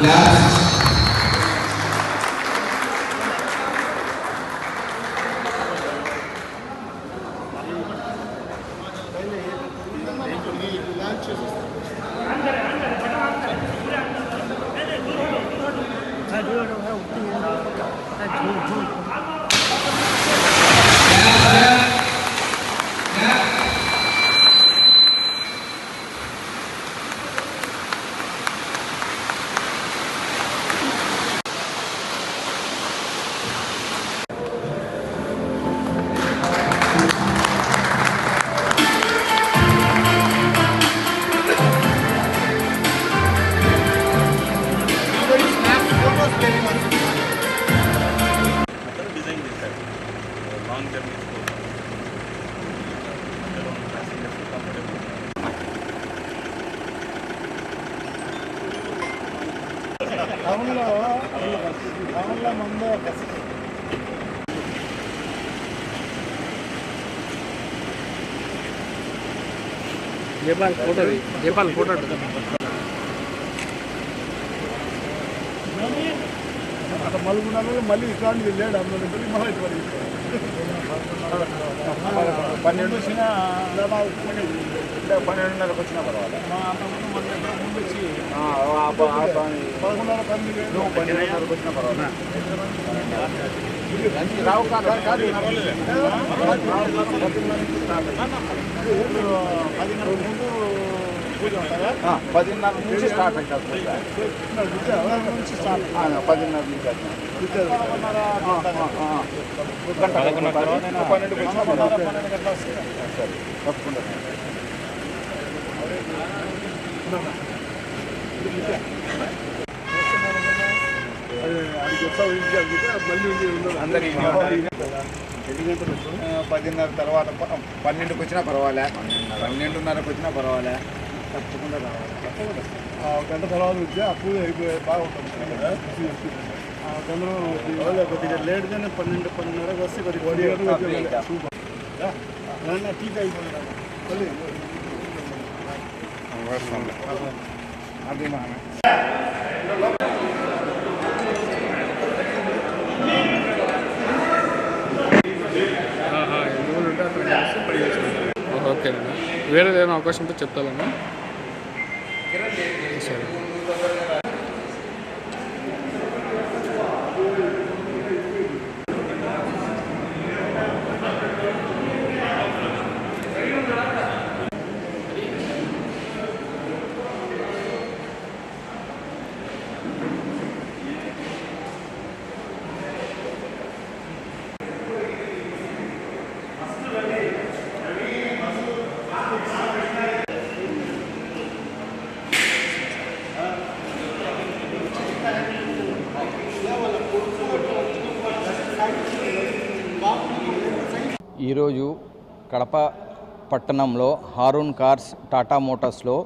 Dạ. Andare, andare, టౌన్లో టౌన్లో ముందు జయపాల్ ఫోటో జయపాల్ ఫోటో అక్కడ మలుగుండాలో మళ్ళీ ఇట్లాంటి వెళ్ళాడు అందులో మళ్ళీ ఇటు వరకు పన్నెండు. వచ్చిన పన్నెండున్నరకు వచ్చినా పర్వాలేదు పన్నెండు పన్నెండున్నరకు వచ్చినా పర్వాలేదు. రావు కాదు కాదు పదిన్నర నుంచి స్టార్ట్ స్టార్ట్ పదిన్నర నుంచి. పన్నెండు సరే తప్పకుండా. పదిన్నర తర్వాత ప- పన్నెండుకి వచ్చినా పర్వాలే పన్నెండున్నరకు వచ్చినా పర్వాలే తప్పకుండా రావాలి తప్పకుండా ఆ ఒక గంట తర్వాత వచ్చి ఆ పూజ అయిపోయి బాగుంటుంది కదా ఆ తొందరగా వచ్చి కొద్దిగా లేట్గానే పన్నెండు పన్నెండున్నరకు వస్తే కొద్దిగా సూపర్ టీచర్ అయిపోయినా మళ్ళీ అది మా ఓకే అవకాశం ఉంటే చెప్తాను సరే. ఈరోజు కడప పట్టణంలో హారూన్ కార్స్ టాటా మోటార్స్లో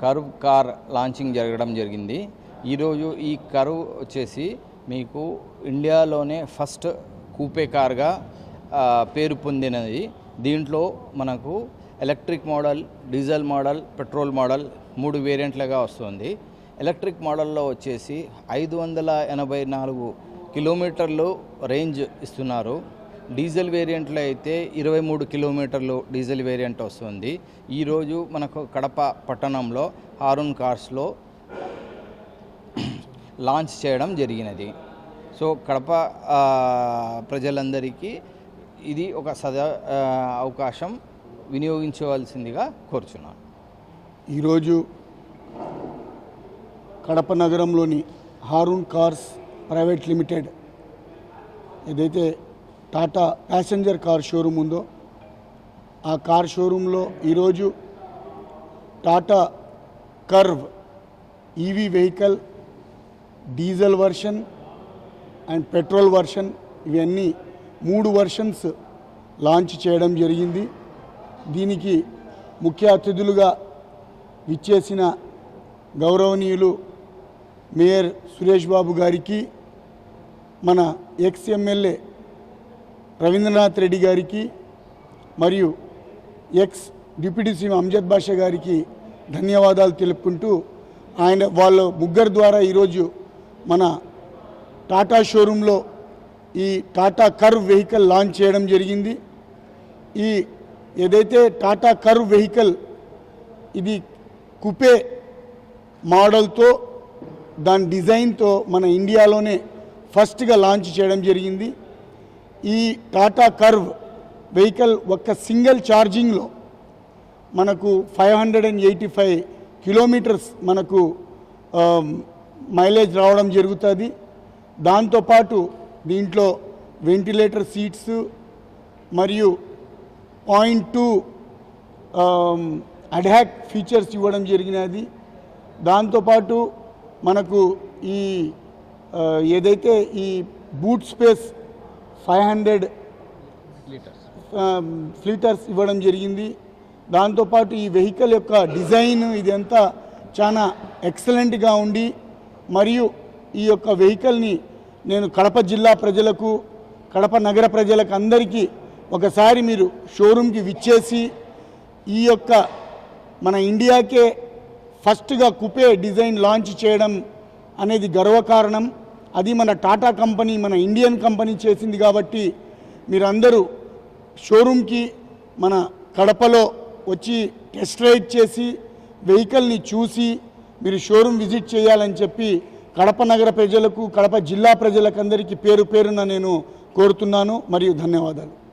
కరువ్ కార్ లాంచింగ్ జరగడం జరిగింది. ఈరోజు ఈ కరువ్ వచ్చేసి మీకు ఇండియాలోనే ఫస్ట్ కూపే కార్గా పేరు పొందినది. దీంట్లో మనకు electric model diesel model petrol model మూడు వేరియంట్లుగా వస్తుంది. ఎలక్ట్రిక్ మోడల్లో వచ్చేసి ఐదు వందల ఎనభై నాలుగు కిలోమీటర్లు రేంజ్ ఇస్తున్నారు. డీజిల్ వేరియంట్లో అయితే ఇరవై మూడు కిలోమీటర్లు డీజిల్ వేరియంట్ వస్తుంది. ఈరోజు మనకు కడప పట్టణంలో హారూన్ కార్స్లో లాంచ్ చేయడం జరిగినది. సో కడప ప్రజలందరికీ ఇది ఒక సదా అవకాశం వినియోగించవలసిందిగా కోరుచున్నాను. ఈరోజు కడప నగరంలోని హారూన్ కార్స్ ప్రైవేట్ లిమిటెడ్ ఏదైతే టాటా ప్యాసింజర్ కార్ షోరూమ్ ఉందో ఆ కార్ షోరూంలో ఈరోజు Tata Curvv EV vehicle diesel version and petrol version ఇవన్నీ మూడు వర్షన్స్ లాంచ్ చేయడం జరిగింది. దీనికి ముఖ్య అతిథులుగా విచ్చేసిన గౌరవనీయులు మేయర్ సురేష్ బాబు గారికి మన ఎక్స్ ఎమ్మెల్యే రవీంద్రనాథ్ రెడ్డి గారికి మరియు ex deputy CM Anjad Basha గారికి ధన్యవాదాలు తెలుపుకుంటూ ఆయన వాళ్ళ ముగ్గురు ద్వారా ఈరోజు మన టాటా షోరూంలో ఈ టాటా కర్వ్ వెహికల్ లాంచ్ చేయడం జరిగింది. ఈ ఏదైతే టాటా కర్వ్ వెహికల్ ఇది కుపే మోడల్తో దాని డిజైన్తో మన ఇండియాలోనే ఫస్ట్గా లాంచ్ చేయడం జరిగింది. ఈ టాటా కర్వ్ వెహికల్ ఒక్క సింగిల్ ఛార్జింగ్లో మనకు five hundred and eighty five kilometres మనకు మైలేజ్ రావడం జరుగుతుంది. దాంతోపాటు దీంట్లో వెంటిలేటర్ సీట్స్ మరియు పాయింట్ టూ అడాక్ ఫీచర్స్ ఇవ్వడం జరిగినది. దాంతోపాటు మనకు ఈ ఏదైతే ఈ boot space five hundred litres ఇవ్వడం జరిగింది. దాంతోపాటు ఈ వెహికల్ యొక్క డిజైన్ ఇదంతా చాలా ఎక్సలెంట్గా ఉండి మరియు ఈ యొక్క వెహికల్ని నేను కడప జిల్లా ప్రజలకు కడప నగర ప్రజలకు అందరికీ ఒకసారి మీరు షోరూమ్కి విచ్చేసి ఈ యొక్క మన ఇండియాకే ఫస్ట్గా కుపే డిజైన్ లాంచ్ చేయడం అనేది గర్వకారణం. అది మన టాటా కంపెనీ మన ఇండియన్ కంపెనీ చేసింది కాబట్టి మీరందరూ షోరూమ్కి మన కడపలో వచ్చి టెస్ట్ రైడ్ చేసి వెహికల్ని చూసి మీరు షోరూమ్ విజిట్ చేయాలని చెప్పి కడప నగర ప్రజలకు కడప జిల్లా ప్రజలకందరికీ పేరు పేరున నేను కోరుతున్నాను. మరియు ధన్యవాదాలు.